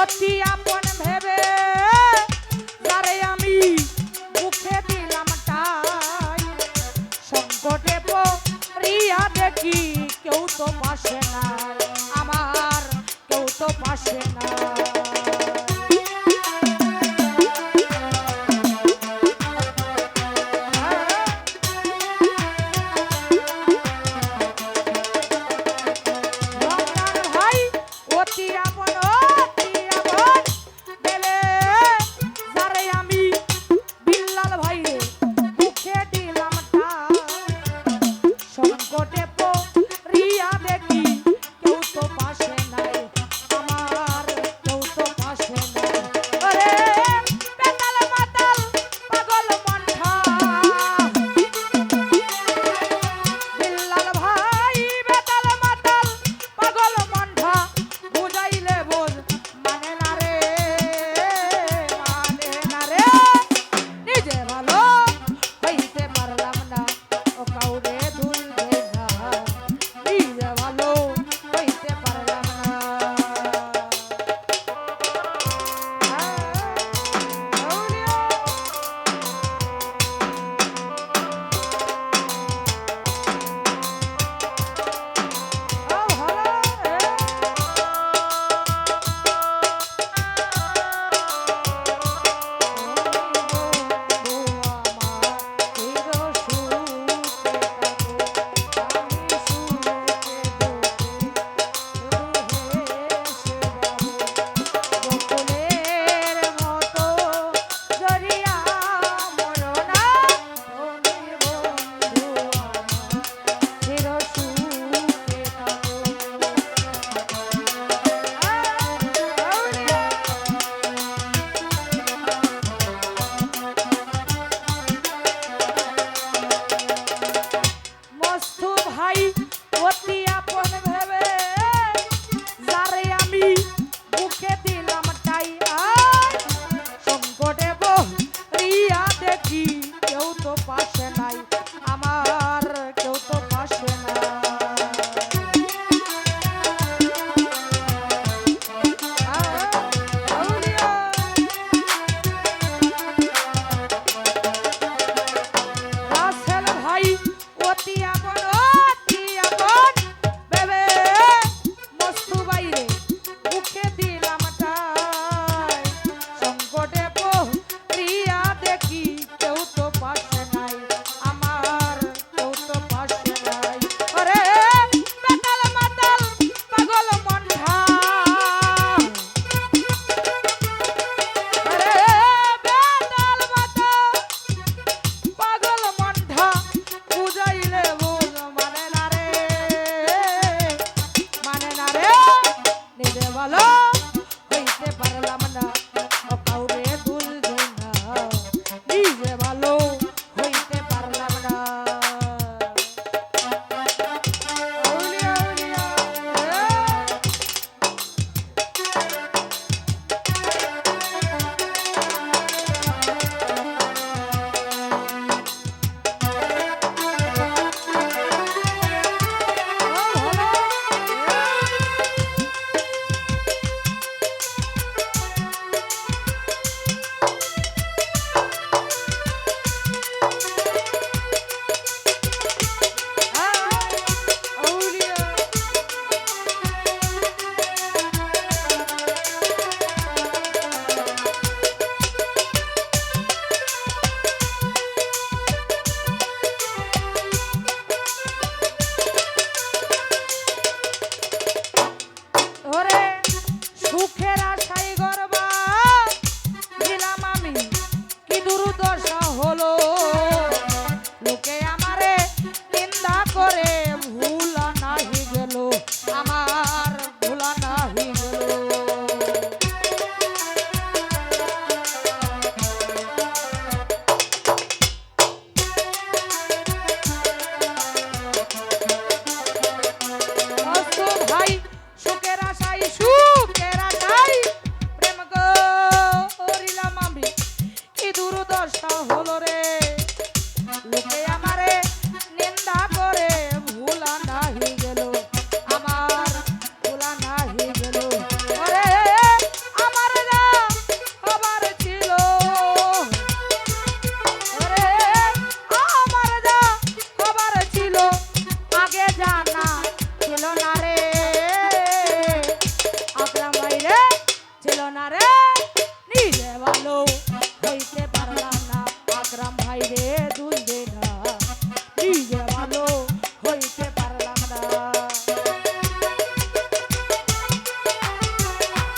অতি আপন ভেবে তারে আমি মুখে দিলাম তাই। সংকটে দেখি কেউ তো পাশে না আমার কেউ তো পাশে না